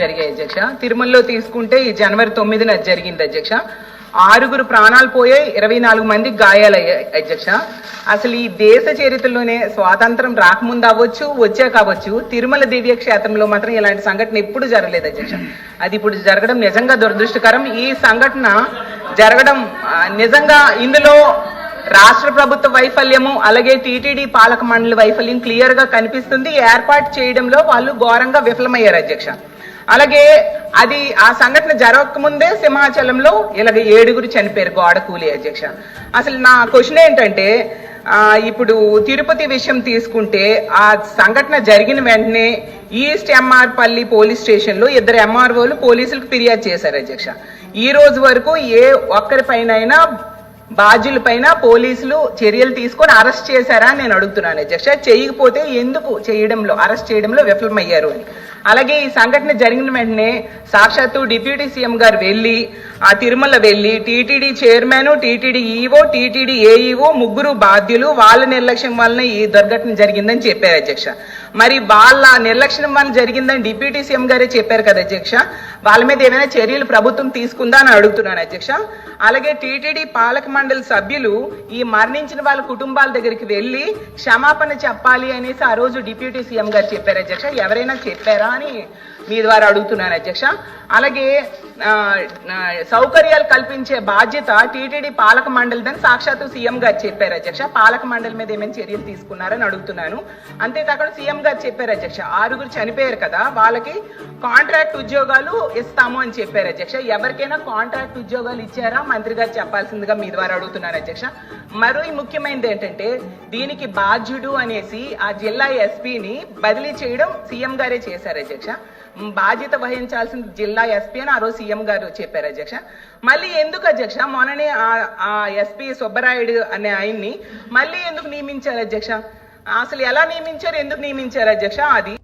జరిగాయి అధ్యక్ష. తిరుమలలో తీసుకుంటే ఈ జనవరి తొమ్మిదిన జరిగింది అధ్యక్ష. ఆరుగురు ప్రాణాలు పోయాయి ఇరవై నాలుగు మంది గాయాలయ్యాయి అధ్యక్ష. అసలు ఈ దేశ చరిత్రలోనే స్వాతంత్రం రాకముందు అవ్వచ్చు వచ్చాక అవ్వచ్చు తిరుమల దివ్య క్షేత్రంలో మాత్రం ఇలాంటి సంఘటన ఎప్పుడు జరగలేదు అధ్యక్ష. అది ఇప్పుడు జరగడం నిజంగా దురదృష్టకరం. ఈ సంఘటన జరగడం నిజంగా ఇందులో రాష్ట్ర ప్రభుత్వ వైఫల్యము అలాగే టీటీడీ పాలక మండలి వైఫల్యం క్లియర్గా కనిపిస్తుంది. ఏర్పాటు చేయడంలో వాళ్ళు ఘోరంగా విఫలమయ్యారు అధ్యక్ష. అలాగే అది ఆ సంఘటన జరగకముందే సింహాచలంలో ఇలాగ ఏడుగురు చనిపోయారు గోడ కూలి అధ్యక్ష. అసలు నా క్వశ్చన్ ఏంటంటే ఇప్పుడు తిరుపతి విషయం తీసుకుంటే ఆ సంఘటన జరిగిన వెంటనే ఈస్ట్ ఎంఆర్ పల్లి పోలీస్ స్టేషన్లో ఇద్దరు ఎంఆర్ఓలు పోలీసులకు ఫిర్యాదు చేశారు అధ్యక్ష. ఈ రోజు వరకు ఏ ఒక్కరిపైనైనా బాధ్యులపైన పోలీసులు చర్యలు తీసుకొని అరెస్ట్ చేశారా అని నేను అడుగుతున్నాను అధ్యక్ష. చేయకపోతే ఎందుకు చేయడంలో అరెస్ట్ చేయడంలో విఫలమయ్యారు అని. అలాగే ఈ సంఘటన జరిగిన వెంటనే సాక్షాత్తు డిప్యూటీ సీఎం గారు వెళ్ళి ఆ తిరుమల వెళ్ళి TTD chairman TTD EO TTD AEO ముగ్గురు బాధ్యులు వాళ్ళ నిర్లక్ష్యం వలన ఈ దుర్ఘటన జరిగిందని చెప్పారు అధ్యక్ష. మరి వాళ్ళ నిర్లక్ష్యం వల్ల జరిగిందని డిప్యూటీ సీఎం గారే చెప్పారు కదా అధ్యక్ష. వాళ్ళ మీద ఏమైనా చర్యలు ప్రభుత్వం తీసుకుందా అని అడుగుతున్నాను అధ్యక్ష. అలాగే టీటీడీ పాలక మండలి సభ్యులు ఈ మరణించిన వాళ్ళ కుటుంబాల దగ్గరికి వెళ్ళి క్షమాపణ చెప్పాలి అనేసి ఆ రోజు డిప్యూటీ సీఎం గారు చెప్పారు అధ్యక్ష. ఎవరైనా చెప్పారా అని మీ ద్వారా అడుగుతున్నాను అధ్యక్ష. అలాగే సౌకర్యాలు కల్పించే బాధ్యత టీటీడీ పాలక మండలిదని సాక్షాత్తు సీఎం గారు చెప్పారు అధ్యక్ష. పాలక మండలి మీద ఏమైనా చర్యలు తీసుకున్నారని అడుగుతున్నాను. అంతేకాకుండా సీఎం గారు చెప్పారు అధ్యక్ష. ఆరుగురు చనిపోయారు కదా వాళ్ళకి కాంట్రాక్ట్ ఉద్యోగాలు ఇస్తాము అని చెప్పారు అధ్యక్ష. ఎవరికైనా కాంట్రాక్ట్ ఉద్యోగాలు ఇచ్చారా? మంత్రి గారు చెప్పాల్సిందిగా మీ ద్వారా అడుగుతున్నాను అధ్యక్ష. మరో ముఖ్యమైనది ఏంటంటే దీనికి బాధ్యుడు అనేసి ఆ జిల్లా ఎస్పీని బదిలీ చేయడం సీఎం గారే చేశారు అధ్యక్ష. బాధ్యత వహించాల్సిన జిల్లా ఎస్పీ అని ఆ రోజు సీఎం గారు చెప్పారు అధ్యక్ష. మళ్ళీ ఎందుకు అధ్యక్ష? మొన్ననే ఆ- ఆ ఎస్పీ సుబ్బరాయుడు అనే ఆయన్ని మళ్ళీ ఎందుకు నియమించారు అధ్యక్ష? అసలు ఎలా నియమించారు? ఎందుకు నియమించారు అధ్యక్ష? అది